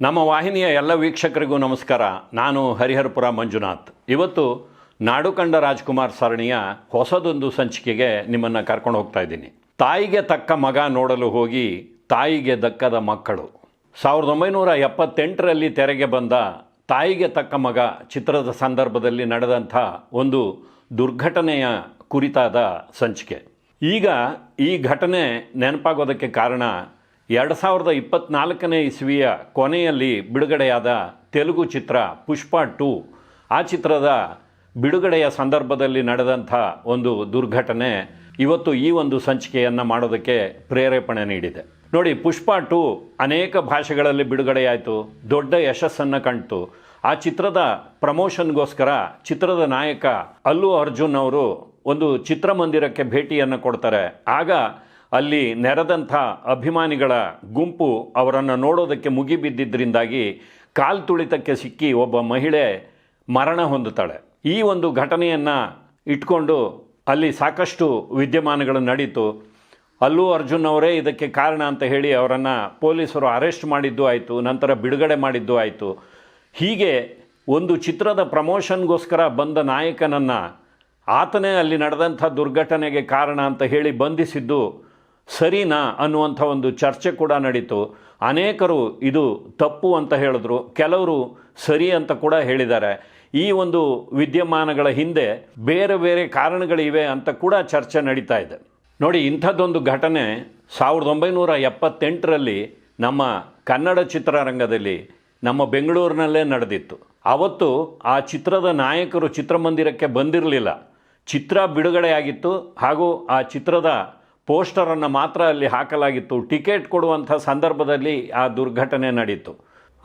ನಮ್ಮ ವಾಹಿನಿಯ ಎಲ್ಲ ವೀಕ್ಷಕರಿಗೂ ನಮಸ್ಕಾರ. ನಾನು ಹರಿಹರಪುರ ಮಂಜುನಾಥ್. ಇವತ್ತು ನಾಡು ಕಂಡ ರಾಜ್ಕುಮಾರ್ ಸರಣಿಯ ಹೊಸದೊಂದು ಸಂಚಿಕೆಗೆ ನಿಮ್ಮನ್ನು ಕರ್ಕೊಂಡು ಹೋಗ್ತಾ ಇದ್ದೀನಿ. ತಾಯಿಗೆ ತಕ್ಕ ಮಗ ನೋಡಲು ಹೋಗಿ ತಾಯಿಗೆ ದಕ್ಕದ ಮಕ್ಕಳು. ಸಾವಿರದ ಒಂಬೈನೂರ ಎಪ್ಪತ್ತೆಂಟರಲ್ಲಿ ತೆರೆಗೆ ಬಂದ ತಾಯಿಗೆ ತಕ್ಕ ಮಗ ಚಿತ್ರದ ಸಂದರ್ಭದಲ್ಲಿ ನಡೆದಂಥ ಒಂದು ದುರ್ಘಟನೆಯ ಕುರಿತಾದ ಸಂಚಿಕೆ. ಈಗ ಈ ಘಟನೆ ನೆನಪಾಗೋದಕ್ಕೆ ಕಾರಣ ಎರಡು ಸಾವಿರದ ಇಪ್ಪತ್ನಾಲ್ಕನೇ ಇಸ್ವಿಯ ಕೊನೆಯಲ್ಲಿ ಬಿಡುಗಡೆಯಾದ ತೆಲುಗು ಚಿತ್ರ ಪುಷ್ಪ ಟು, ಆ ಚಿತ್ರದ ಬಿಡುಗಡೆಯ ಸಂದರ್ಭದಲ್ಲಿ ನಡೆದಂಥ ಒಂದು ದುರ್ಘಟನೆ ಇವತ್ತು ಈ ಒಂದು ಸಂಚಿಕೆಯನ್ನು ಮಾಡೋದಕ್ಕೆ ಪ್ರೇರೇಪಣೆ ನೀಡಿದೆ. ನೋಡಿ, ಪುಷ್ಪ ಟು ಅನೇಕ ಭಾಷೆಗಳಲ್ಲಿ ಬಿಡುಗಡೆಯಾಯಿತು, ದೊಡ್ಡ ಯಶಸ್ಸನ್ನು ಕಂಡಿತು. ಆ ಚಿತ್ರದ ಪ್ರಮೋಷನ್ಗೋಸ್ಕರ ಚಿತ್ರದ ನಾಯಕ ಅಲ್ಲು ಅರ್ಜುನ್ ಅವರು ಒಂದು ಚಿತ್ರಮಂದಿರಕ್ಕೆ ಭೇಟಿಯನ್ನು ಕೊಡ್ತಾರೆ. ಆಗ ಅಲ್ಲಿ ನೆರೆದಂಥ ಅಭಿಮಾನಿಗಳ ಗುಂಪು ಅವರನ್ನು ನೋಡೋದಕ್ಕೆ ಮುಗಿಬಿದ್ದಿದ್ದರಿಂದಾಗಿ ಕಾಲು ತುಳಿತಕ್ಕೆ ಸಿಕ್ಕಿ ಒಬ್ಬ ಮಹಿಳೆ ಮರಣ ಹೊಂದುತ್ತಾಳೆ. ಈ ಒಂದು ಘಟನೆಯನ್ನು ಇಟ್ಕೊಂಡು ಅಲ್ಲಿ ಸಾಕಷ್ಟು ವಿದ್ಯಮಾನಗಳು ನಡೀತು. ಅಲ್ಲೂ ಅರ್ಜುನ್ ಅವರೇ ಇದಕ್ಕೆ ಕಾರಣ ಅಂತ ಹೇಳಿ ಅವರನ್ನು ಪೊಲೀಸರು ಅರೆಸ್ಟ್ ಮಾಡಿದ್ದು ಆಯಿತು, ನಂತರ ಬಿಡುಗಡೆ ಮಾಡಿದ್ದು ಆಯಿತು. ಹೀಗೆ ಒಂದು ಚಿತ್ರದ ಪ್ರಮೋಷನ್ಗೋಸ್ಕರ ಬಂದ ನಾಯಕನನ್ನು ಆತನೇ ಅಲ್ಲಿ ನಡೆದಂಥ ದುರ್ಘಟನೆಗೆ ಕಾರಣ ಅಂತ ಹೇಳಿ ಬಂಧಿಸಿದ್ದು ಸರಿನಾ ಅನ್ನುವಂಥ ಒಂದು ಚರ್ಚೆ ಕೂಡ ನಡೀತು. ಅನೇಕರು ಇದು ತಪ್ಪು ಅಂತ ಹೇಳಿದ್ರು. ಕೆಲವರು ಸರಿ ಅಂತ ಕೂಡ ಹೇಳಿದ್ದಾರೆ. ಈ ಒಂದು ವಿದ್ಯಮಾನಗಳ ಹಿಂದೆ ಬೇರೆ ಬೇರೆ ಕಾರಣಗಳಿವೆ ಅಂತ ಕೂಡ ಚರ್ಚೆ ನಡೀತಾ ಇದೆ. ನೋಡಿ, ಇಂಥದ್ದೊಂದು ಘಟನೆ ಸಾವಿರದ ಒಂಬೈನೂರ ಎಪ್ಪತ್ತೆಂಟರಲ್ಲಿ ನಮ್ಮ ಕನ್ನಡ ಚಿತ್ರರಂಗದಲ್ಲಿ ನಮ್ಮ ಬೆಂಗಳೂರಿನಲ್ಲೇ ನಡೆದಿತ್ತು. ಅವತ್ತು ಆ ಚಿತ್ರದ ನಾಯಕರು ಚಿತ್ರಮಂದಿರಕ್ಕೆ ಬಂದಿರಲಿಲ್ಲ. ಚಿತ್ರ ಬಿಡುಗಡೆಯಾಗಿತ್ತು ಹಾಗೂ ಆ ಚಿತ್ರದ ಪೋಸ್ಟರನ್ನು ಮಾತ್ರ ಅಲ್ಲಿ ಹಾಕಲಾಗಿತ್ತು. ಟಿಕೆಟ್ ಕೊಡುವಂಥ ಸಂದರ್ಭದಲ್ಲಿ ಆ ದುರ್ಘಟನೆ ನಡೀತು.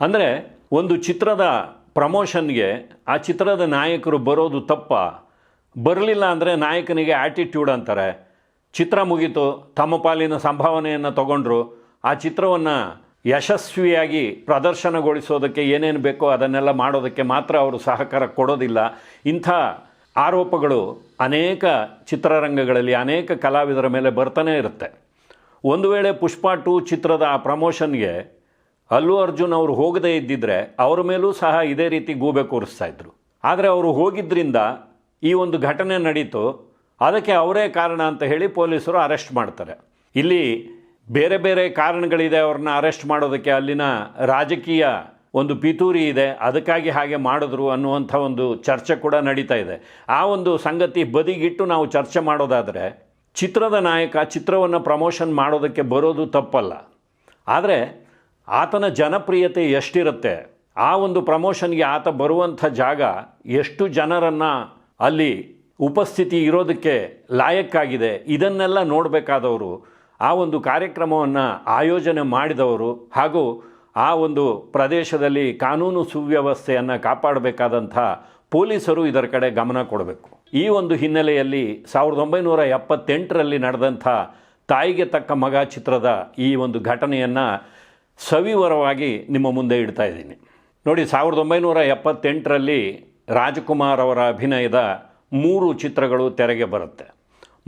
ಅಂದರೆ ಒಂದು ಚಿತ್ರದ ಪ್ರಮೋಷನ್ಗೆ ಆ ಚಿತ್ರದ ನಾಯಕರು ಬರೋದು ತಪ್ಪ. ಬರಲಿಲ್ಲ ಅಂದರೆ ನಾಯಕನಿಗೆ ಆ್ಯಟಿಟ್ಯೂಡ್ ಅಂತಾರೆ. ಚಿತ್ರ ಮುಗಿತು, ತಮ್ಮ ಪಾಲಿನ ಸಂಭಾವನೆಯನ್ನು ತಗೊಂಡ್ರು. ಆ ಚಿತ್ರವನ್ನು ಯಶಸ್ವಿಯಾಗಿ ಪ್ರದರ್ಶನಗೊಳಿಸೋದಕ್ಕೆ ಏನೇನು ಬೇಕೋ ಅದನ್ನೆಲ್ಲ ಮಾಡೋದಕ್ಕೆ ಮಾತ್ರ ಅವರು ಸಹಕಾರ ಕೊಡೋದಿಲ್ಲ. ಇಂಥ ಆರೋಪಗಳು ಅನೇಕ ಚಿತ್ರರಂಗಗಳಲ್ಲಿ ಅನೇಕ ಕಲಾವಿದರ ಮೇಲೆ ಬರ್ತಾನೆ ಇರುತ್ತೆ. ಒಂದು ವೇಳೆ ಪುಷ್ಪಾ ಟು ಚಿತ್ರದ ಆ ಪ್ರಮೋಷನ್ಗೆ ಅಲ್ಲು ಅರ್ಜುನ್ ಅವರು ಹೋಗದೇ ಇದ್ದಿದ್ರೆ ಅವರ ಮೇಲೂ ಸಹ ಇದೇ ರೀತಿ ಗೂಬೆ ಕೂರಿಸ್ತಾ ಇದ್ದರು ಆದರೆ ಅವರು ಹೋಗಿದ್ದರಿಂದ ಈ ಒಂದು ಘಟನೆ ನಡೀತು. ಅದಕ್ಕೆ ಅವರೇ ಕಾರಣ ಅಂತ ಹೇಳಿ ಪೊಲೀಸರು ಅರೆಸ್ಟ್ ಮಾಡ್ತಾರೆ. ಇಲ್ಲಿ ಬೇರೆ ಬೇರೆ ಕಾರಣಗಳಿದೆ ಅವ್ರನ್ನ ಅರೆಸ್ಟ್ ಮಾಡೋದಕ್ಕೆ ಅಲ್ಲಿನ ರಾಜಕೀಯ ಒಂದು ಪಿತೂರಿ ಇದೆ, ಅದಕ್ಕಾಗಿ ಹಾಗೆ ಮಾಡಿದ್ರು ಅನ್ನುವಂಥ ಒಂದು ಚರ್ಚೆ ಕೂಡ ನಡೀತಾ ಇದೆ. ಆ ಒಂದು ಸಂಗತಿ ಬದಿಗಿಟ್ಟು ನಾವು ಚರ್ಚೆ ಮಾಡೋದಾದರೆ, ಚಿತ್ರದ ನಾಯಕ ಚಿತ್ರವನ್ನು ಪ್ರಮೋಷನ್ ಮಾಡೋದಕ್ಕೆ ಬರೋದು ತಪ್ಪಲ್ಲ. ಆದರೆ ಆತನ ಜನಪ್ರಿಯತೆ ಎಷ್ಟಿರುತ್ತೆ, ಆ ಒಂದು ಪ್ರಮೋಷನ್ಗೆ ಆತ ಬರುವಂಥ ಜಾಗ ಎಷ್ಟು ಜನರನ್ನು ಅಲ್ಲಿ ಉಪಸ್ಥಿತಿ ಇರೋದಕ್ಕೆ ಲಾಯಕ್ಕಾಗಿದೆ, ಇದನ್ನೆಲ್ಲ ನೋಡಬೇಕಾದವರು, ಆ ಒಂದು ಕಾರ್ಯಕ್ರಮವನ್ನು ಆಯೋಜನೆ ಮಾಡಿದವರು ಹಾಗೂ ಆ ಒಂದು ಪ್ರದೇಶದಲ್ಲಿ ಕಾನೂನು ಸುವ್ಯವಸ್ಥೆಯನ್ನು ಕಾಪಾಡಬೇಕಾದಂಥ ಪೊಲೀಸರು ಇದರ ಕಡೆ ಗಮನ ಕೊಡಬೇಕು. ಈ ಒಂದು ಹಿನ್ನೆಲೆಯಲ್ಲಿ ಸಾವಿರದ ಒಂಬೈನೂರ ಎಪ್ಪತ್ತೆಂಟರಲ್ಲಿ ನಡೆದಂಥ ತಾಯಿಗೆ ತಕ್ಕ ಮಗ ಚಿತ್ರದ ಈ ಒಂದು ಘಟನೆಯನ್ನು ಸವಿವರವಾಗಿ ನಿಮ್ಮ ಮುಂದೆ ಇಡ್ತಾ ಇದ್ದೀನಿ. ನೋಡಿ, ಸಾವಿರದ ಒಂಬೈನೂರ ಎಪ್ಪತ್ತೆಂಟರಲ್ಲಿ ರಾಜಕುಮಾರ್ ಅವರ ಅಭಿನಯದ ಮೂರು ಚಿತ್ರಗಳು ತೆರೆಗೆ ಬರುತ್ತೆ.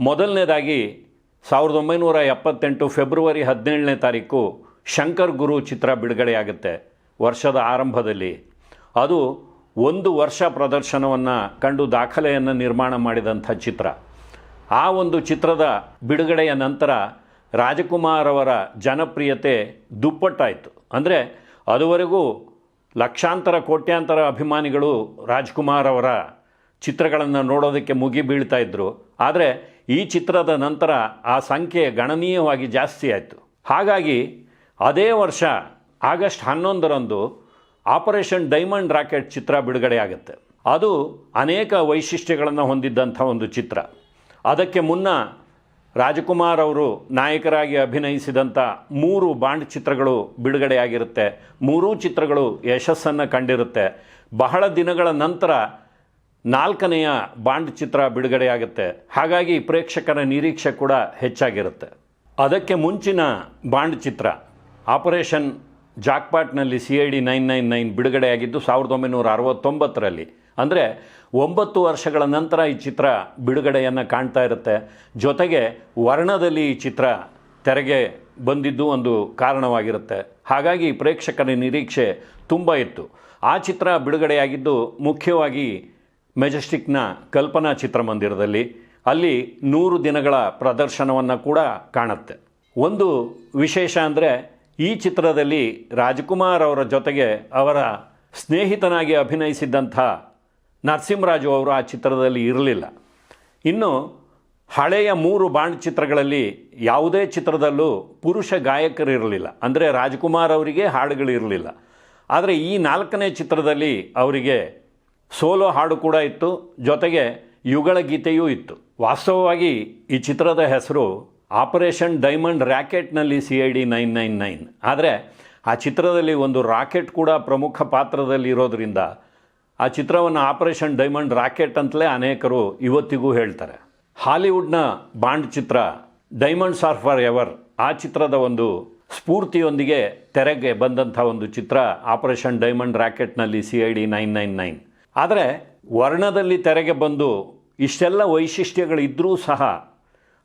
ಮೊದಲನೇದಾಗಿ ಸಾವಿರದ ಒಂಬೈನೂರ ಎಪ್ಪತ್ತೆಂಟು ಫೆಬ್ರವರಿ ಹದಿನೇಳನೇ ತಾರೀಕು ಶಂಕರ್ ಗುರು ಚಿತ್ರ ಬಿಡುಗಡೆಯಾಗುತ್ತೆ ವರ್ಷದ ಆರಂಭದಲ್ಲಿ. ಅದು ಒಂದು ವರ್ಷ ಪ್ರದರ್ಶನವನ್ನು ಕಂಡು ದಾಖಲೆಯನ್ನು ನಿರ್ಮಾಣ ಮಾಡಿದಂಥ ಚಿತ್ರ. ಆ ಒಂದು ಚಿತ್ರದ ಬಿಡುಗಡೆಯ ನಂತರ ರಾಜಕುಮಾರ್ ಅವರ ಜನಪ್ರಿಯತೆ ದುಪ್ಪಟ್ಟಾಯಿತು. ಅಂದರೆ ಅದುವರೆಗೂ ಲಕ್ಷಾಂತರ, ಕೋಟ್ಯಾಂತರ ಅಭಿಮಾನಿಗಳು ರಾಜ್ಕುಮಾರ್ ಅವರ ಚಿತ್ರಗಳನ್ನು ನೋಡೋದಕ್ಕೆ ಮುಗಿ ಬೀಳ್ತಾ ಇದ್ದರು ಆದರೆ ಈ ಚಿತ್ರದ ನಂತರ ಆ ಸಂಖ್ಯೆ ಗಣನೀಯವಾಗಿ ಜಾಸ್ತಿ ಆಯಿತು. ಹಾಗಾಗಿ ಅದೇ ವರ್ಷ, ಆಗಸ್ಟ್ ಹನ್ನೊಂದರಂದು ಆಪರೇಷನ್ ಡೈಮಂಡ್ ರಾಕೆಟ್ ಚಿತ್ರ ಬಿಡುಗಡೆಯಾಗುತ್ತೆ. ಅದು ಅನೇಕ ವೈಶಿಷ್ಟ್ಯಗಳನ್ನು ಹೊಂದಿದ್ದಂಥ ಒಂದು ಚಿತ್ರ. ಅದಕ್ಕೆ ಮುನ್ನ ರಾಜಕುಮಾರ್ ಅವರು ನಾಯಕರಾಗಿ ಅಭಿನಯಿಸಿದಂಥ ಮೂರು ಬಾಂಡ್ ಚಿತ್ರಗಳು ಬಿಡುಗಡೆಯಾಗಿರುತ್ತೆ. ಮೂರೂ ಚಿತ್ರಗಳು ಯಶಸ್ಸನ್ನು ಕಂಡಿರುತ್ತೆ. ಬಹಳ ದಿನಗಳ ನಂತರ ನಾಲ್ಕನೆಯ ಬಾಂಡ್ ಚಿತ್ರ ಬಿಡುಗಡೆಯಾಗುತ್ತೆ. ಹಾಗಾಗಿ ಪ್ರೇಕ್ಷಕರ ನಿರೀಕ್ಷೆ ಕೂಡ ಹೆಚ್ಚಾಗಿರುತ್ತೆ. ಅದಕ್ಕೆ ಮುಂಚಿನ ಬಾಂಡ್ ಚಿತ್ರ. Operation ಜಾಕ್ಪಾಟ್ನಲ್ಲಿ C I D nine nine nine ಬಿಡುಗಡೆಯಾಗಿದ್ದು ಸಾವಿರದ ಒಂಬೈನೂರ ಅರವತ್ತೊಂಬತ್ತರಲ್ಲಿ. ಅಂದರೆ ಒಂಬತ್ತು ವರ್ಷಗಳ ನಂತರ ಈ ಚಿತ್ರ ಬಿಡುಗಡೆಯನ್ನು ಕಾಣ್ತಾ ಇರುತ್ತೆ. ಜೊತೆಗೆ ವರ್ಣದಲ್ಲಿ ಈ ಚಿತ್ರ ತೆರೆಗೆ ಬಂದಿದ್ದು ಒಂದು ಕಾರಣವಾಗಿರುತ್ತೆ. ಹಾಗಾಗಿ ಪ್ರೇಕ್ಷಕರ ನಿರೀಕ್ಷೆ ತುಂಬ ಇತ್ತು. ಆ ಚಿತ್ರ ಬಿಡುಗಡೆಯಾಗಿದ್ದು ಮುಖ್ಯವಾಗಿ ಮೆಜೆಸ್ಟಿಕ್ನ ಕಲ್ಪನಾ ಚಿತ್ರಮಂದಿರದಲ್ಲಿ. ಅಲ್ಲಿ ನೂರು ದಿನಗಳ ಪ್ರದರ್ಶನವನ್ನು ಕೂಡ ಕಾಣುತ್ತೆ. ಒಂದು ವಿಶೇಷ ಅಂದರೆ ಈ ಚಿತ್ರದಲ್ಲಿ ರಾಜ್ಕುಮಾರ್ ಅವರ ಜೊತೆಗೆ ಅವರ ಸ್ನೇಹಿತನಾಗಿ ಅಭಿನಯಿಸಿದ್ದಂಥ ನರಸಿಂಹರಾಜು ಅವರು ಆ ಚಿತ್ರದಲ್ಲಿ ಇರಲಿಲ್ಲ. ಇನ್ನು ಹಳೆಯ ಮೂರು ಬಾಂಡ್ ಚಿತ್ರಗಳಲ್ಲಿ ಯಾವುದೇ ಚಿತ್ರದಲ್ಲೂ ಪುರುಷ ಗಾಯಕರು ಇರಲಿಲ್ಲ. ಅಂದರೆ ರಾಜ್ಕುಮಾರ್ ಅವರಿಗೆ ಹಾಡುಗಳಿರಲಿಲ್ಲ ಆದರೆ ಈ ನಾಲ್ಕನೇ ಚಿತ್ರದಲ್ಲಿ ಅವರಿಗೆ ಸೋಲೋ ಹಾಡು ಕೂಡ ಇತ್ತು. ಜೊತೆಗೆ ಯುಗಳ ಗೀತೆಯೂ ಇತ್ತು. ವಾಸ್ತವವಾಗಿ ಈ ಚಿತ್ರದ ಹೆಸರು operation diamond ರ್ಯಾಕೆಟ್ನಲ್ಲಿ C I D nine nine nine. ಆದರೆ ಆ ಚಿತ್ರದಲ್ಲಿ ಒಂದು ರಾಕೆಟ್ ಕೂಡ ಪ್ರಮುಖ ಪಾತ್ರದಲ್ಲಿ ಇರೋದರಿಂದ ಆ ಚಿತ್ರವನ್ನು ಆಪರೇಷನ್ ಡೈಮಂಡ್ ರಾಕೆಟ್ ಅಂತಲೇ ಅನೇಕರು ಇವತ್ತಿಗೂ ಹೇಳ್ತಾರೆ. ಹಾಲಿವುಡ್ನ ಬಾಂಡ್ ಚಿತ್ರ ಡೈಮಂಡ್ಸ್ ಆರ್ ಫಾರ್ ಎವರ್ ಆ ಚಿತ್ರದ ಒಂದು ಸ್ಫೂರ್ತಿಯೊಂದಿಗೆ ತೆರೆಗೆ ಬಂದಂಥ ಒಂದು ಚಿತ್ರ operation diamond ರ್ಯಾಕೆಟ್ನಲ್ಲಿ C I D nine nine nine. ಆದರೆ ವರ್ಣದಲ್ಲಿ ತೆರೆಗೆ ಬಂದು ಇಷ್ಟೆಲ್ಲ ವೈಶಿಷ್ಟ್ಯಗಳಿದ್ದರೂ ಸಹ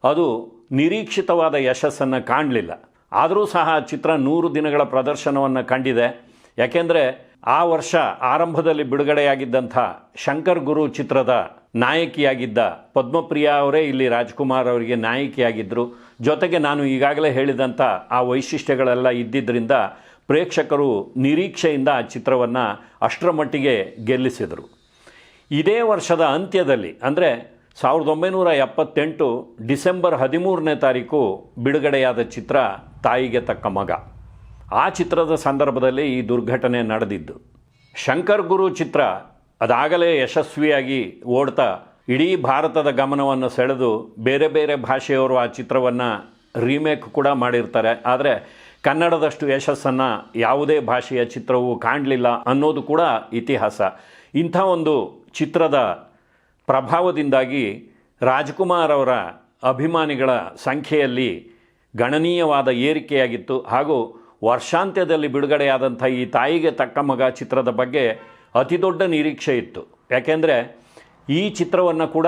ಅದು ನಿರೀಕ್ಷಿತವಾದ ಯಶಸ್ಸನ್ನು ಕಾಣಲಿಲ್ಲ. ಆದರೂ ಸಹ ಚಿತ್ರ ನೂರು ದಿನಗಳ ಪ್ರದರ್ಶನವನ್ನು ಕಂಡಿದೆ. ಯಾಕೆಂದರೆ ಆ ವರ್ಷ ಆರಂಭದಲ್ಲಿ ಬಿಡುಗಡೆಯಾಗಿದ್ದಂಥ ಶಂಕರ್ ಗುರು ಚಿತ್ರದ ನಾಯಕಿಯಾಗಿದ್ದ ಪದ್ಮಪ್ರಿಯ ಅವರೇ ಇಲ್ಲಿ ರಾಜ್ಕುಮಾರ್ ಅವರಿಗೆ ನಾಯಕಿಯಾಗಿದ್ದರು ಜೊತೆಗೆ ನಾನು ಈಗಾಗಲೇ ಹೇಳಿದಂಥ ಆ ವೈಶಿಷ್ಟ್ಯಗಳೆಲ್ಲ ಇದ್ದಿದ್ದರಿಂದ ಪ್ರೇಕ್ಷಕರು ನಿರೀಕ್ಷೆಯಿಂದ ಆ ಚಿತ್ರವನ್ನು ಅಷ್ಟರ ಮಟ್ಟಿಗೆ ಗೆಲ್ಲಿಸಿದರು. ಇದೇ ವರ್ಷದ ಅಂತ್ಯದಲ್ಲಿ, ಅಂದರೆ ಸಾವಿರದ ಒಂಬೈನೂರ ಎಪ್ಪತ್ತೆಂಟು ಡಿಸೆಂಬರ್ ಹದಿಮೂರನೇ ತಾರೀಕು ಬಿಡುಗಡೆಯಾದ ಚಿತ್ರ ತಾಯಿಗೆ ತಕ್ಕ ಮಗ. ಆ ಚಿತ್ರದ ಸಂದರ್ಭದಲ್ಲಿ ಈ ದುರ್ಘಟನೆ ನಡೆದಿದ್ದು. ಶಂಕರ್ ಗುರು ಚಿತ್ರ ಅದಾಗಲೇ ಯಶಸ್ವಿಯಾಗಿ ಓಡ್ತಾ ಇಡೀ ಭಾರತದ ಗಮನವನ್ನು ಸೆಳೆದು ಬೇರೆ ಬೇರೆ ಭಾಷೆಯವರು ಆ ಚಿತ್ರವನ್ನು ರೀಮೇಕ್ ಕೂಡ ಮಾಡಿರ್ತಾರೆ. ಆದರೆ ಕನ್ನಡದಷ್ಟು ಯಶಸ್ಸನ್ನು ಯಾವುದೇ ಭಾಷೆಯ ಚಿತ್ರವು ಕಾಣಲಿಲ್ಲ ಅನ್ನೋದು ಕೂಡ ಇತಿಹಾಸ. ಇಂಥ ಒಂದು ಚಿತ್ರದ ಪ್ರಭಾವದಿಂದಾಗಿ ರಾಜ್ಕುಮಾರ್ ಅವರ ಅಭಿಮಾನಿಗಳ ಸಂಖ್ಯೆಯಲ್ಲಿ ಗಣನೀಯವಾದ ಏರಿಕೆಯಾಗಿತ್ತು ಹಾಗೂ ವರ್ಷಾಂತ್ಯದಲ್ಲಿ ಬಿಡುಗಡೆಯಾದಂಥ ಈ ತಾಯಿಗೆ ತಕ್ಕ ಮಗ ಚಿತ್ರದ ಬಗ್ಗೆ ಅತಿದೊಡ್ಡ ನಿರೀಕ್ಷೆ ಇತ್ತು. ಯಾಕೆಂದರೆ ಈ ಚಿತ್ರವನ್ನು ಕೂಡ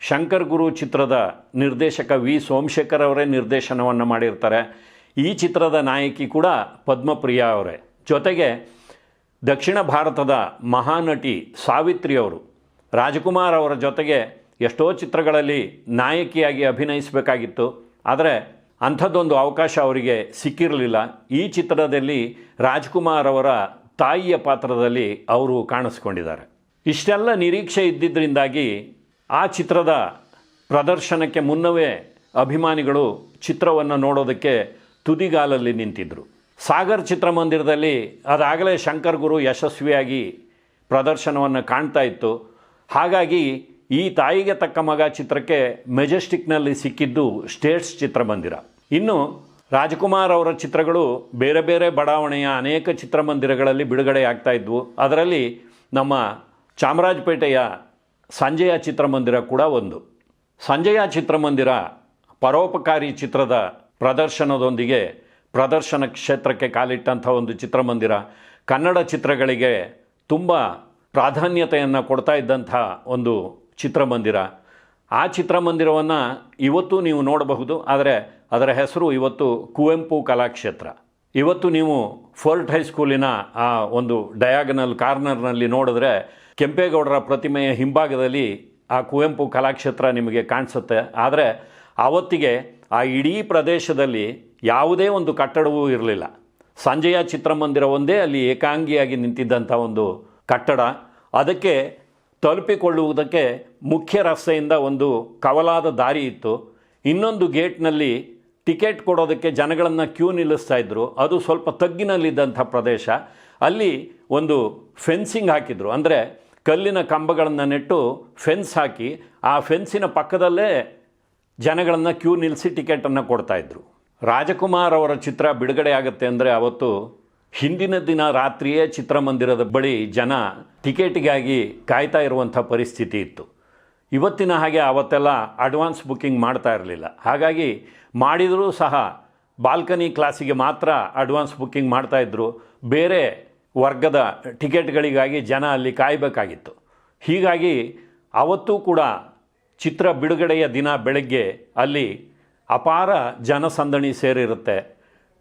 ಶಂಕರ್ ಗುರು ಚಿತ್ರದ ನಿರ್ದೇಶಕ ವಿ. ಸೋಮಶೇಖರ್ ಅವರೇ ನಿರ್ದೇಶನವನ್ನು ಮಾಡಿರ್ತಾರೆ. ಈ ಚಿತ್ರದ ನಾಯಕಿ ಕೂಡ ಪದ್ಮಪ್ರಿಯ ಅವರೇ. ಜೊತೆಗೆ ದಕ್ಷಿಣ ಭಾರತದ ಮಹಾನಟಿ ಸಾವಿತ್ರಿ ಅವರು ರಾಜಕುಮಾರ್ ಅವರ ಜೊತೆಗೆ ಎಷ್ಟೋ ಚಿತ್ರಗಳಲ್ಲಿ ನಾಯಕಿಯಾಗಿ ಅಭಿನಯಿಸಬೇಕಾಗಿತ್ತು. ಆದರೆ ಅಂಥದ್ದೊಂದು ಅವಕಾಶ ಅವರಿಗೆ ಸಿಕ್ಕಿರಲಿಲ್ಲ. ಈ ಚಿತ್ರದಲ್ಲಿ ರಾಜ್ಕುಮಾರ್ ಅವರ ತಾಯಿಯ ಪಾತ್ರದಲ್ಲಿ ಅವರು ಕಾಣಿಸ್ಕೊಂಡಿದ್ದಾರೆ. ಇಷ್ಟೆಲ್ಲ ನಿರೀಕ್ಷೆ ಇದ್ದಿದ್ದರಿಂದಾಗಿ ಆ ಚಿತ್ರದ ಪ್ರದರ್ಶನಕ್ಕೆ ಮುನ್ನವೇ ಅಭಿಮಾನಿಗಳು ಚಿತ್ರವನ್ನು ನೋಡೋದಕ್ಕೆ ತುದಿಗಾಲಲ್ಲಿ ನಿಂತಿದ್ದರು ಸಾಗರ್ ಚಿತ್ರಮಂದಿರದಲ್ಲಿ ಅದಾಗಲೇ ಶಂಕರ್ ಗುರು ಯಶಸ್ವಿಯಾಗಿ ಪ್ರದರ್ಶನವನ್ನು ಕಾಣ್ತಾ ಇತ್ತು. ಹಾಗಾಗಿ ಈ ತಾಯಿಗೆ ತಕ್ಕ ಮಗ ಚಿತ್ರಕ್ಕೆ ಮೆಜೆಸ್ಟಿಕ್ನಲ್ಲಿ ಸಿಕ್ಕಿದ್ದು ಸ್ಟೇಟ್ಸ್ ಚಿತ್ರಮಂದಿರ ಇನ್ನು ರಾಜ್ಕುಮಾರ್ ಅವರ ಚಿತ್ರಗಳು ಬೇರೆ ಬೇರೆ ಬಡಾವಣೆಯ ಅನೇಕ ಚಿತ್ರಮಂದಿರಗಳಲ್ಲಿ ಬಿಡುಗಡೆ ಆಗ್ತಾ ಇದ್ವು. ಅದರಲ್ಲಿ ನಮ್ಮ ಚಾಮರಾಜಪೇಟೆಯ ಸಂಜಯ ಚಿತ್ರಮಂದಿರ ಕೂಡ ಒಂದು. ಸಂಜಯ ಚಿತ್ರಮಂದಿರ ಪರೋಪಕಾರಿ ಚಿತ್ರದ ಪ್ರದರ್ಶನದೊಂದಿಗೆ ಪ್ರದರ್ಶನ ಕ್ಷೇತ್ರಕ್ಕೆ ಕಾಲಿಟ್ಟಂಥ ಒಂದು ಚಿತ್ರಮಂದಿರ ಕನ್ನಡ ಚಿತ್ರಗಳಿಗೆ ತುಂಬ ಪ್ರಾಧಾನ್ಯತೆಯನ್ನು ಕೊಡ್ತಾ ಇದ್ದಂಥ ಒಂದು ಚಿತ್ರಮಂದಿರ. ಆ ಚಿತ್ರಮಂದಿರವನ್ನು ಇವತ್ತು ನೀವು ನೋಡಬಹುದು, ಆದರೆ ಅದರ ಹೆಸರು ಇವತ್ತು ಕುವೆಂಪು ಕಲಾಕ್ಷೇತ್ರ. ಇವತ್ತು ನೀವು ಫೋರ್ಟ್ ಹೈಸ್ಕೂಲಿನ ಆ ಒಂದು ಡಯಾಗನಲ್ ಕಾರ್ನರ್ನಲ್ಲಿ ನೋಡಿದ್ರೆ ಕೆಂಪೇಗೌಡರ ಪ್ರತಿಮೆಯ ಹಿಂಭಾಗದಲ್ಲಿ ಆ ಕುವೆಂಪು ಕಲಾಕ್ಷೇತ್ರ ನಿಮಗೆ ಕಾಣಿಸುತ್ತೆ. ಆದರೆ ಆವತ್ತಿಗೆ ಆ ಇಡೀ ಪ್ರದೇಶದಲ್ಲಿ ಯಾವುದೇ ಒಂದು ಕಟ್ಟಡವೂ ಇರಲಿಲ್ಲ. ಸಂಜೆಯ ಚಿತ್ರಮಂದಿರ ಒಂದೇ, ಅಲ್ಲಿ ಏಕಾಂಗಿಯಾಗಿ ನಿಂತಿದ್ದಂಥ ಒಂದು ಕಟ್ಟಡ. ಅದಕ್ಕೆ ತಲುಪಿಕೊಳ್ಳುವುದಕ್ಕೆ ಮುಖ್ಯ ರಸ್ತೆಯಿಂದ ಒಂದು ಕವಲಾದ ದಾರಿ ಇತ್ತು. ಇನ್ನೊಂದು ಗೇಟ್ನಲ್ಲಿ ಟಿಕೆಟ್ ಕೊಡೋದಕ್ಕೆ ಜನಗಳನ್ನು ಕ್ಯೂ ನಿಲ್ಲಿಸ್ತಾ ಇದ್ದರು ಅದು ಸ್ವಲ್ಪ ತಗ್ಗಿನಲ್ಲಿದ್ದಂಥ ಪ್ರದೇಶ. ಅಲ್ಲಿ ಒಂದು ಫೆನ್ಸಿಂಗ್ ಹಾಕಿದ್ರು. ಅಂದರೆ ಕಲ್ಲಿನ ಕಂಬಗಳನ್ನು ನೆಟ್ಟು ಫೆನ್ಸ್ ಹಾಕಿ ಆ ಫೆನ್ಸಿನ ಪಕ್ಕದಲ್ಲೇ ಜನಗಳನ್ನು ಕ್ಯೂ ನಿಲ್ಲಿಸಿ ಟಿಕೆಟನ್ನು ಕೊಡ್ತಾಯಿದ್ರು ರಾಜಕುಮಾರ್ ಅವರ ಚಿತ್ರ ಬಿಡುಗಡೆ ಆಗುತ್ತೆ ಅಂದರೆ ಅವತ್ತು ಹಿಂದಿನ ದಿನ ರಾತ್ರಿಯೇ ಚಿತ್ರಮಂದಿರದ ಬಳಿ ಜನ ಟಿಕೆಟಿಗಾಗಿ ಕಾಯ್ತಾ ಇರುವಂಥ ಪರಿಸ್ಥಿತಿ ಇತ್ತು. ಇವತ್ತಿನ ಹಾಗೆ ಅವತ್ತೆಲ್ಲ ಅಡ್ವಾನ್ಸ್ ಬುಕ್ಕಿಂಗ್ ಮಾಡ್ತಾ ಇರಲಿಲ್ಲ. ಹಾಗಾಗಿ ಮಾಡಿದರೂ ಸಹ ಬಾಲ್ಕನಿ ಕ್ಲಾಸಿಗೆ ಮಾತ್ರ ಅಡ್ವಾನ್ಸ್ ಬುಕ್ಕಿಂಗ್ ಮಾಡ್ತಾಯಿದ್ರು ಬೇರೆ ವರ್ಗದ ಟಿಕೆಟ್ಗಳಿಗಾಗಿ ಜನ ಅಲ್ಲಿ ಕಾಯಬೇಕಾಗಿತ್ತು. ಹೀಗಾಗಿ ಅವತ್ತೂ ಕೂಡ ಚಿತ್ರ ಬಿಡುಗಡೆಯ ದಿನ ಬೆಳಗ್ಗೆ ಅಲ್ಲಿ ಅಪಾರ ಜನಸಂದಣಿ ಸೇರಿರುತ್ತೆ.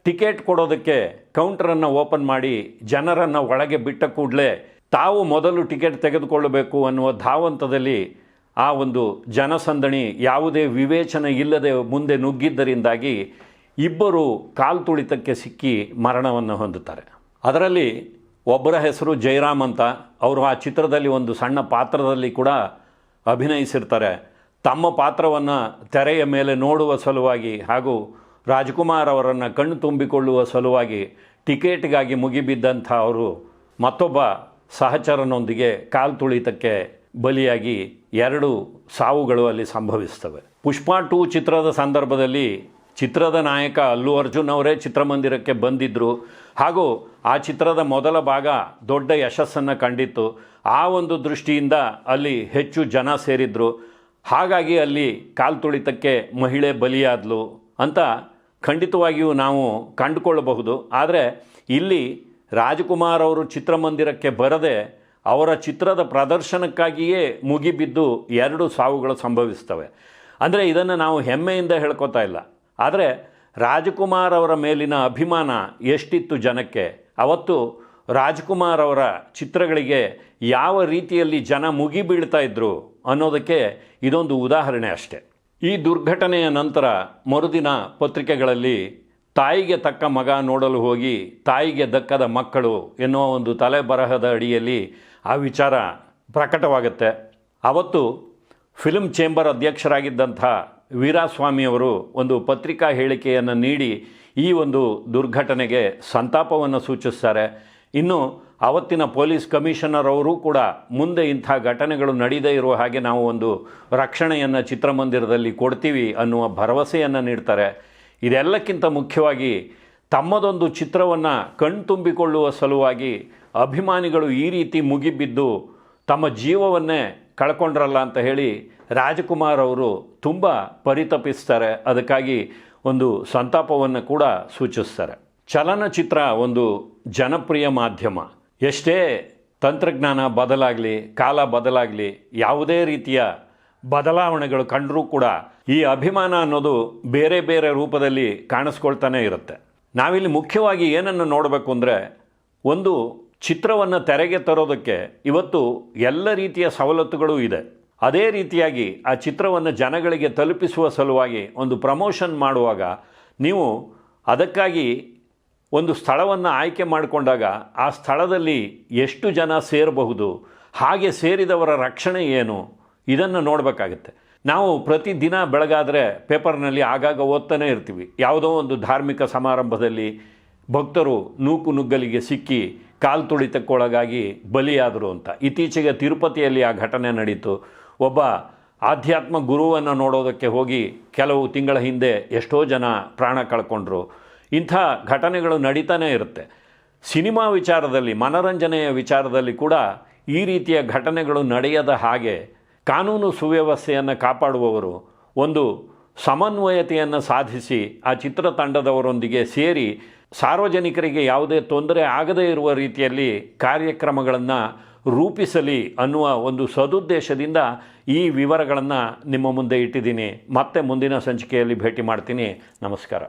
ಟಿಕೆಟ್ ಕೊಡೋದಕ್ಕೆ ಕೌಂಟರನ್ನು ಓಪನ್ ಮಾಡಿ ಜನರನ್ನು ಒಳಗೆ ಬಿಟ್ಟ ಕೂಡಲೇ ತಾವು ಮೊದಲು ಟಿಕೆಟ್ ತೆಗೆದುಕೊಳ್ಳಬೇಕು ಅನ್ನುವ ಧಾವಂತದಲ್ಲಿ ಆ ಒಂದು ಜನಸಂದಣಿ ಯಾವುದೇ ವಿವೇಚನೆ ಇಲ್ಲದೆ ಮುಂದೆ ನುಗ್ಗಿದ್ದರಿಂದಾಗಿ ಇಬ್ಬರು ಕಾಲು ತುಳಿತಕ್ಕೆ ಸಿಕ್ಕಿ ಮರಣವನ್ನು ಹೊಂದುತ್ತಾರೆ. ಅದರಲ್ಲಿ ಒಬ್ಬರ ಹೆಸರು ಜಯರಾಮ್ ಅಂತ ಅವರು ಆ ಚಿತ್ರದಲ್ಲಿ ಒಂದು ಸಣ್ಣ ಪಾತ್ರದಲ್ಲಿ ಕೂಡ ಅಭಿನಯಿಸಿರ್ತಾರೆ. ತಮ್ಮ ಪಾತ್ರವನ್ನು ತೆರೆಯ ಮೇಲೆ ನೋಡುವ ಸಲುವಾಗಿ ಹಾಗೂ ರಾಜ್ಕುಮಾರ್ ಅವರನ್ನು ಕಣ್ಣು ತುಂಬಿಕೊಳ್ಳುವ ಸಲುವಾಗಿ ಟಿಕೆಟ್ಗಾಗಿ ಮುಗಿಬಿದ್ದಂಥ ಅವರು ಮತ್ತೊಬ್ಬ ಸಹಚರನೊಂದಿಗೆ ಕಾಲು ತುಳಿತಕ್ಕೆ ಬಲಿಯಾಗಿ ಎರಡು ಸಾವುಗಳು ಅಲ್ಲಿ ಸಂಭವಿಸ್ತವೆ. ಪುಷ್ಪಾ ಟೂ ಚಿತ್ರದ ಸಂದರ್ಭದಲ್ಲಿ ಚಿತ್ರದ ನಾಯಕ ಅಲ್ಲು ಅರ್ಜುನ್ ಅವರೇ ಚಿತ್ರಮಂದಿರಕ್ಕೆ ಬಂದಿದ್ದರು ಹಾಗೂ ಆ ಚಿತ್ರದ ಮೊದಲ ಭಾಗ ದೊಡ್ಡ ಯಶಸ್ಸನ್ನು ಕಂಡಿತ್ತು. ಆ ಒಂದು ದೃಷ್ಟಿಯಿಂದ ಅಲ್ಲಿ ಹೆಚ್ಚು ಜನ ಸೇರಿದ್ರು. ಹಾಗಾಗಿ ಅಲ್ಲಿ ಕಾಲು ತುಳಿತಕ್ಕೆ ಮಹಿಳೆ ಬಲಿಯಾದ್ಲು. ಅಂತ ಖಂಡಿತವಾಗಿಯೂ ನಾವು ಕಂಡುಕೊಳ್ಳಬಹುದು. ಆದರೆ ಇಲ್ಲಿ ರಾಜಕುಮಾರ್ ಅವರು ಚಿತ್ರಮಂದಿರಕ್ಕೆ ಬರದೆ ಅವರ ಚಿತ್ರದ ಪ್ರದರ್ಶನಕ್ಕಾಗಿಯೇ ಮುಗಿಬಿದ್ದು ಎರಡು ಸಾವುಗಳು ಸಂಭವಿಸ್ತವೆ. ಅಂದರೆ ಇದನ್ನು ನಾವು ಹೆಮ್ಮೆಯಿಂದ ಹೇಳ್ಕೊತಾ ಇಲ್ಲ. ಆದರೆ ರಾಜಕುಮಾರ್ ಅವರ ಮೇಲಿನ ಅಭಿಮಾನ ಎಷ್ಟಿತ್ತು ಜನಕ್ಕೆ? ಅವತ್ತು ರಾಜ್ಕುಮಾರ್ ಅವರ ಚಿತ್ರಗಳಿಗೆ ಯಾವ ರೀತಿಯಲ್ಲಿ ಜನ ಮುಗಿಬೀಳ್ತಾ ಇದ್ದರು ಅನ್ನೋದಕ್ಕೆ ಇದೊಂದು ಉದಾಹರಣೆ ಅಷ್ಟೆ. ಈ ದುರ್ಘಟನೆಯ ನಂತರ ಮರುದಿನ ಪತ್ರಿಕೆಗಳಲ್ಲಿ ತಾಯಿಗೆ ತಕ್ಕ ಮಗ ನೋಡಲು ಹೋಗಿ ತಾಯಿಗೆ ದಕ್ಕದ ಮಕ್ಕಳು ಎನ್ನುವ ಒಂದು ತಲೆಬರಹದ ಅಡಿಯಲ್ಲಿ ಆ ವಿಚಾರ ಪ್ರಕಟವಾಗುತ್ತೆ. ಅವತ್ತು ಫಿಲ್ಮ್ ಚೇಂಬರ್ ಅಧ್ಯಕ್ಷರಾಗಿದ್ದಂಥ ವೀರಾಸ್ವಾಮಿಯವರು ಒಂದು ಪತ್ರಿಕಾ ಹೇಳಿಕೆಯನ್ನು ನೀಡಿ ಈ ಒಂದು ದುರ್ಘಟನೆಗೆ ಸಂತಾಪವನ್ನು ಸೂಚಿಸ್ತಾರೆ. ಇನ್ನು ಅವತ್ತಿನ ಪೊಲೀಸ್ ಕಮಿಷನರ್ ಅವರು ಕೂಡ ಮುಂದೆ ಇಂಥ ಘಟನೆಗಳು ನಡೀದೇ ಇರುವ ಹಾಗೆ ನಾವು ಒಂದು ರಕ್ಷಣೆಯನ್ನು ಚಿತ್ರಮಂದಿರದಲ್ಲಿ ಕೊಡ್ತೀವಿ ಅನ್ನುವ ಭರವಸೆಯನ್ನು ನೀಡ್ತಾರೆ. ಇದೆಲ್ಲಕ್ಕಿಂತ ಮುಖ್ಯವಾಗಿ ತಮ್ಮದೊಂದು ಚಿತ್ರವನ್ನು ಕಣ್ತುಂಬಿಕೊಳ್ಳುವ ಸಲುವಾಗಿ ಅಭಿಮಾನಿಗಳು ಈ ರೀತಿ ಮುಗಿಬಿದ್ದು ತಮ್ಮ ಜೀವವನ್ನೇ ಕಳ್ಕೊಂಡ್ರಲ್ಲ ಅಂತ ಹೇಳಿ ರಾಜಕುಮಾರ್ ಅವರು ತುಂಬ ಪರಿತಪಿಸ್ತಾರೆ. ಅದಕ್ಕಾಗಿ ಒಂದು ಸಂತಾಪವನ್ನು ಕೂಡ ಸೂಚಿಸ್ತಾರೆ. ಚಲನಚಿತ್ರ ಒಂದು ಜನಪ್ರಿಯ ಮಾಧ್ಯಮ. ಎಷ್ಟೇ ತಂತ್ರಜ್ಞಾನ ಬದಲಾಗಲಿ, ಕಾಲ ಬದಲಾಗಲಿ, ಯಾವುದೇ ರೀತಿಯ ಬದಲಾವಣೆಗಳು ಕಂಡರೂ ಕೂಡ ಈ ಅಭಿಮಾನ ಅನ್ನೋದು ಬೇರೆ ಬೇರೆ ರೂಪದಲ್ಲಿ ಕಾಣಿಸ್ಕೊಳ್ತಾನೆ ಇರುತ್ತೆ. ನಾವಿಲ್ಲಿ ಮುಖ್ಯವಾಗಿ ಏನನ್ನು ನೋಡಬೇಕು ಅಂದರೆ ಒಂದು ಚಿತ್ರವನ್ನು ತೆರೆಗೆ ತರೋದಕ್ಕೆ ಇವತ್ತು ಎಲ್ಲ ರೀತಿಯ ಸವಲತ್ತುಗಳು ಇದೆ. ಅದೇ ರೀತಿಯಾಗಿ ಆ ಚಿತ್ರವನ್ನು ಜನಗಳಿಗೆ ತಲುಪಿಸುವ ಸಲುವಾಗಿ ಒಂದು ಪ್ರಮೋಷನ್ ಮಾಡುವಾಗ ನೀವು ಅದಕ್ಕಾಗಿ ಒಂದು ಸ್ಥಳವನ್ನು ಆಯ್ಕೆ ಮಾಡಿಕೊಂಡಾಗ ಆ ಸ್ಥಳದಲ್ಲಿ ಎಷ್ಟು ಜನ ಸೇರಬಹುದು, ಹಾಗೆ ಸೇರಿದವರ ರಕ್ಷಣೆ ಏನು, ಇದನ್ನು ನೋಡಬೇಕಾಗತ್ತೆ. ನಾವು ಪ್ರತಿದಿನ ಬೆಳಗಾದರೆ ಪೇಪರ್ನಲ್ಲಿ ಆಗಾಗ ಓದ್ತಾನೆ ಇರ್ತೀವಿ. ಯಾವುದೋ ಒಂದು ಧಾರ್ಮಿಕ ಸಮಾರಂಭದಲ್ಲಿ ಭಕ್ತರು ನೂಕು ನುಗ್ಗಲಿಗೆ ಸಿಕ್ಕಿ ಕಾಲು ತುಳಿತಕ್ಕೊಳಗಾಗಿ ಬಲಿಯಾದರು ಅಂತ. ಇತ್ತೀಚೆಗೆ ತಿರುಪತಿಯಲ್ಲಿ ಆ ಘಟನೆ ನಡೀತು. ಒಬ್ಬ ಆಧ್ಯಾತ್ಮ ಗುರುವನ್ನು ನೋಡೋದಕ್ಕೆ ಹೋಗಿ ಕೆಲವು ತಿಂಗಳ ಹಿಂದೆ ಎಷ್ಟೋ ಜನ ಪ್ರಾಣ ಕಳ್ಕೊಂಡ್ರು. ಇಂಥ ಘಟನೆಗಳು ನಡೀತಾನೆ ಇರುತ್ತೆ. ಸಿನಿಮಾ ವಿಚಾರದಲ್ಲಿ, ಮನರಂಜನೆಯ ವಿಚಾರದಲ್ಲಿ ಕೂಡ ಈ ರೀತಿಯ ಘಟನೆಗಳು ನಡೆಯದ ಹಾಗೆ ಕಾನೂನು ಸುವ್ಯವಸ್ಥೆಯನ್ನು ಕಾಪಾಡುವವರು ಒಂದು ಸಮನ್ವಯತೆಯನ್ನು ಸಾಧಿಸಿ ಆ ಚಿತ್ರತಂಡದವರೊಂದಿಗೆ ಸೇರಿ ಸಾರ್ವಜನಿಕರಿಗೆ ಯಾವುದೇ ತೊಂದರೆ ಆಗದೇ ಇರುವ ರೀತಿಯಲ್ಲಿ ಕಾರ್ಯಕ್ರಮಗಳನ್ನು ರೂಪಿಸಲಿ ಅನ್ನುವ ಒಂದು ಸದುದ್ದೇಶದಿಂದ ಈ ವಿವರಗಳನ್ನು ನಿಮ್ಮ ಮುಂದೆ ಇಟ್ಟಿದ್ದೀನಿ. ಮತ್ತೆ ಮುಂದಿನ ಸಂಚಿಕೆಯಲ್ಲಿ ಭೇಟಿ ಮಾಡ್ತೀನಿ. ನಮಸ್ಕಾರ.